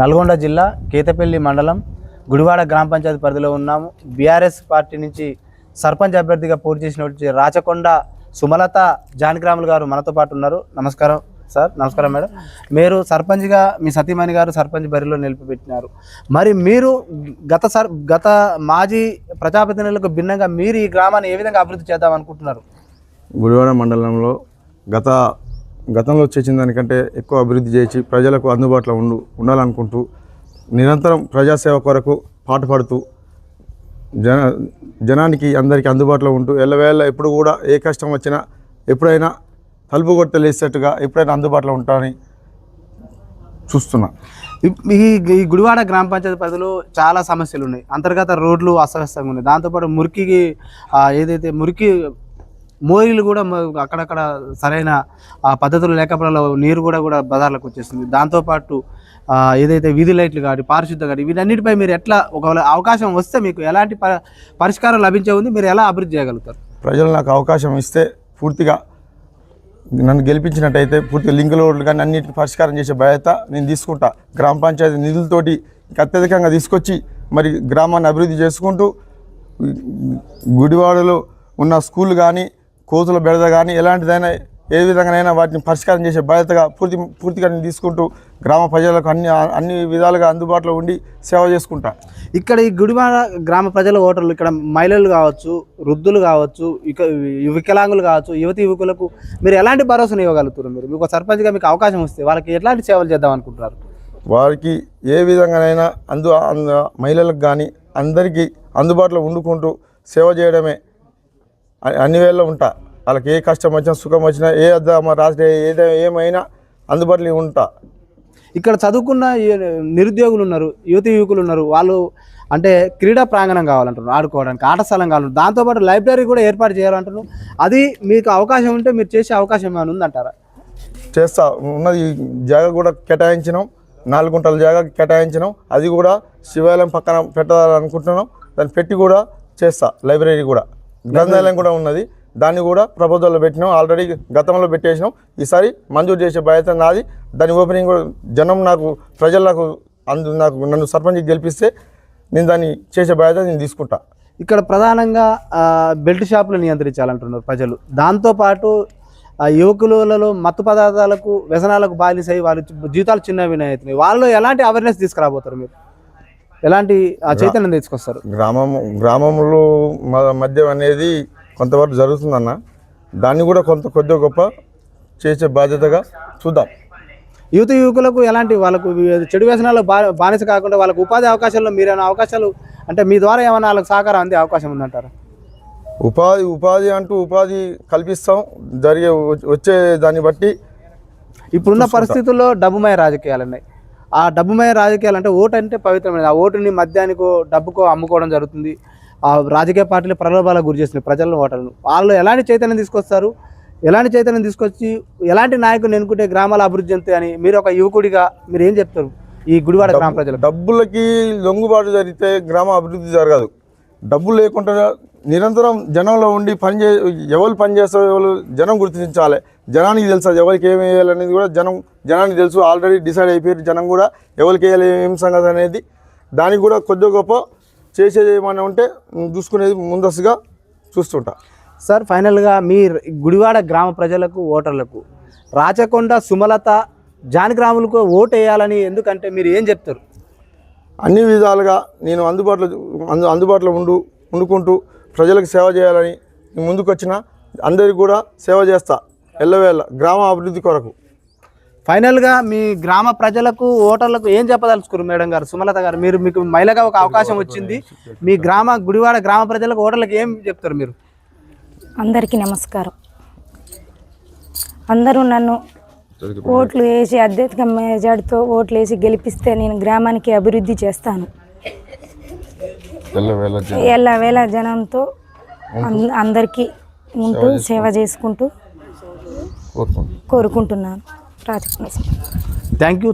నల్గొండ జిల్లా కేతపల్లి మండలం గుడివాడ గ్రామ పంచాయతీ పరిధిలో ఉన్నాము. బీఆర్ఎస్ పార్టీ నుంచి సర్పంచ్ అభ్యర్థిగా పోటీ చేసినటువంటి రాచకొండ సుమలత జానగ్రాములు గారు మనతో పాటు ఉన్నారు. నమస్కారం సార్. నమస్కారం మేడం. మీరు సర్పంచ్గా మీ సతీమణి గారు సర్పంచ్ బరిలో నిలిపిపెట్టినారు. మరి మీరు గత సర్ గత మాజీ ప్రజాప్రతినిధులకు భిన్నంగా మీరు ఈ గ్రామాన్ని ఏ విధంగా అభివృద్ధి చేద్దాం అనుకుంటున్నారు? గుడివాడ మండలంలో గత గతంలో చేసిన దానికంటే ఎక్కువ అభివృద్ధి చేసి ప్రజలకు అందుబాటులో ఉండు ఉండాలనుకుంటూ నిరంతరం ప్రజాసేవ కొరకు పాటుపడుతూ జన జనానికి అందరికీ అందుబాటులో ఉంటూ ఎల్లవేళ ఎప్పుడు కూడా ఏ కష్టం వచ్చినా ఎప్పుడైనా తలుపు కొట్టలేసేట్టుగా ఎప్పుడైనా అందుబాటులో ఉంటానని చూస్తున్నా. ఈ- ఈ గుడివాడ గ్రామ పంచాయతీ పరిధిలో చాలా సమస్యలు ఉన్నాయి. అంతర్గత రోడ్లు అస్తవ్యస్తంగా ఉన్నాయి. దాంతోపాటు మురికికి ఏదైతే మురికి మోరీలు కూడా అక్కడక్కడ సరైన ఆ, పద్ధతులు లేకపోవడంలో నీరు కూడా కూడా బజార్లకు వచ్చేస్తుంది దాంతోపాటు ఏదైతే వీధి లైట్లు కానీ పారిశుద్ధ కానీ వీటన్నిటిపై మీరు ఎట్లా ఒకవేళ అవకాశం వస్తే మీకు ఎలాంటి ప- పరిష్కారం లభించే ఉంది మీరు ఎలా అభివృద్ధి చేయగలుగుతారు? ప్రజలు నాకు అవకాశం ఇస్తే పూర్తిగా నన్ను గెలిపించినట్టయితే పూర్తిగా లింక్ రోడ్లు కానీ అన్నింటిని పరిష్కారం చేసే బాధ్యత నేను తీసుకుంటా. గ్రామ పంచాయతీ నిధులతోటి అత్యధికంగా తీసుకొచ్చి మరి గ్రామాన్ని అభివృద్ధి చేసుకుంటూ గుడివాడలో ఉన్న స్కూల్ కానీ కోతుల బెడద కానీ ఎలాంటిదైనా ఏ విధంగానైనా వాటిని పరిష్కారం చేసే బాధ్యతగా పూర్తి పూర్తిగా నేను తీసుకుంటూ గ్రామ ప్రజలకు అన్ని అన్ని విధాలుగా అందుబాటులో ఉండి సేవ చేసుకుంటా. ఇక్కడ ఈ గుడివాడ గ్రామ ప్రజల ఓటర్లు ఇక్కడ మహిళలు కావచ్చు వృద్ధులు కావచ్చు ఇక వికలాంగులు కావచ్చు యువతి యువకులకు మీరు ఎలాంటి భరోసాను ఇవ్వగలుగుతారు మీరు? మీకు సర్పంచ్గా మీకు అవకాశం వస్తే వాళ్ళకి ఎలాంటి సేవలు చేద్దాం అనుకుంటున్నారు? వారికి ఏ విధంగానైనా అందు మహిళలకు కానీ అందరికీ అందుబాటులో వండుకుంటూ సేవ చేయడమే అన్ని వేళ ఉంటా. వాళ్ళకి ఏ కష్టం వచ్చినా సుఖం వచ్చినా ఏ అద్దామా రాష్ట్ర ఏదైనా ఏమైనా అందుబాటులో ఉంటా. ఇక్కడ చదువుకున్న నిరుద్యోగులు ఉన్నారు యువతి యువకులు ఉన్నారు వాళ్ళు అంటే క్రీడా ప్రాంగణం కావాలంటున్నారు ఆడుకోవడానికి ఆట స్థలం కావాలంటారు దాంతోపాటు లైబ్రరీ కూడా ఏర్పాటు చేయాలంటున్నారు. అది మీకు అవకాశం ఉంటే మీరు చేసే అవకాశం ఏమైనా ఉందంటారా? చేస్తా. ఉన్నది జాగా కూడా కేటాయించినాం. నాలుగు గుంటల జాగా కేటాయించినాం. అది కూడా శివాలయం పక్కన పెట్టాలనుకుంటున్నాం. దాన్ని పెట్టి కూడా చేస్తా లైబ్రరీ కూడా. గ్రంథాలయం కూడా ఉన్నది. దాన్ని కూడా ప్రపోజల్లో పెట్టినాం. ఆల్రెడీ గతంలో పెట్టేసినాం. ఈసారి మంజూరు చేసే బాధ్యత నాది. దాని ఓపెనింగ్ కూడా జనం నాకు ప్రజలకు అందు నాకు నన్ను సర్పంచ్ గెలిపిస్తే నేను దాన్ని చేసే బాధ్యత నేను తీసుకుంటా. ఇక్కడ ప్రధానంగా బెల్ట్ షాపులు నియంత్రించాలంటున్నారు ప్రజలు. దాంతోపాటు ఆ, యువకులలో మత్తు పదార్థాలకు వ్యసనాలకు బాలిసై వారి జీవితాలు చిన్నవి అవుతున్నాయి వాళ్ళు ఎలాంటి అవేర్నెస్ తీసుకురాబోతారు మీరు? ఎలాంటి ఆ చైతన్యం తీసుకొస్తారు గ్రామం గ్రామంలో మద్యం అనేది కొంతవరకు జరుగుతుందన్న. దాన్ని కూడా కొంత కొద్దిగా గొప్ప చేసే బాధ్యతగా చూద్దాం. యువత యువకులకు ఎలాంటి వాళ్ళకు చెడు వ్యసనాలు బా బానిస కాకుండా వాళ్ళకు ఉపాధి అవకాశాల్లో మీరేమైనా అవకాశాలు అంటే మీ ద్వారా ఏమైనా వాళ్ళకి సహకారం అందే అవకాశం ఉందంటారా? ఉపాధి ఉపాధి అంటూ ఉపాధి కల్పిస్తాం. జరిగే వచ్చే దాన్ని బట్టి ఇప్పుడున్న పరిస్థితుల్లో డబ్బుమయ రాజకీయాలు ఉన్నాయి. ఆ డబ్బుమయ రాజకీయాలు అంటే ఓటు అంటే పవిత్రమైనది. ఆ ఓటుని మద్యానికో డబ్బుకో అమ్ముకోవడం జరుగుతుంది. ఆ రాజకీయ పార్టీలు ప్రలోభాలకు గురి చేస్తున్నాయి ప్రజలను ఓటర్లను. వాళ్ళు ఎలాంటి చైతన్యం తీసుకొస్తారు? ఎలాంటి చైతన్యం తీసుకొచ్చి ఎలాంటి నాయకుని ఎన్నుకుంటే గ్రామాల అభివృద్ధి చెందుతాయి అని మీరు ఒక యువకుడిగా మీరు ఏం చెప్తారు? ఈ గుడివాడ గ్రామ ప్రజలకు. డబ్బులకి లొంగుబాటు జరిగితే గ్రామ అభివృద్ధి జరగదు. డబ్బులు లేకుండా నిరంతరం జనంలో ఉండి పని చే ఎవరు పని చేస్తారో ఎవరు జనం గుర్తించాలి. జనానికి తెలుసు ఎవరికి ఏమి వేయాలనేది కూడా జనం జనానికి తెలుసు. ఆల్రెడీ డిసైడ్ అయిపోయారు. జనం కూడా ఎవరికి వేయాలి ఏం సంగతి అనేది దానికి కూడా కొద్దిగా గొప్ప చేసేది ఏమైనా ఉంటే చూసుకునేది ముందస్తుగా చూస్తుంటా. సార్ ఫైనల్గా మీ గుడివాడ గ్రామ ప్రజలకు ఓటర్లకు రాచకొండ సుమలత జానగ్రాములకు ఓటు వేయాలని ఎందుకంటే మీరు ఏం చెప్తారు? అన్ని విధాలుగా నేను అందుబాటులో అందు అందుబాటులో ఉండు ఉండుకుంటూ ప్రజలకు సేవ చేయాలని ముందుకు వచ్చిన అందరికి కూడా సేవ చేస్తా. ఎల్లవేళ గ్రామ అభివృద్ధి కొరకు. ఫైనల్గా మీ గ్రామ ప్రజలకు ఓటర్లకు ఏం చెప్పదలుచుకున్నారు మేడం గారు? సుమలత గారు మీరు మీకు మహిళగా ఒక అవకాశం వచ్చింది. మీ గ్రామ గుడివాడ గ్రామ ప్రజలకు ఓటర్లకు ఏం చెప్తారు మీరు? అందరికీ నమస్కారం. అందరూ నన్ను ఓట్లు వేసి అత్యధిక మెజార్టీతో ఓట్లు వేసి గెలిపిస్తే నేను గ్రామానికి అభివృద్ధి చేస్తాను. ఎల్లవేళ జనంతో అందరికీ ఉంటూ సేవ చేసుకుంటూ. కోరుకుంటున్నాను. రాజకీయ థ్యాంక్ యూ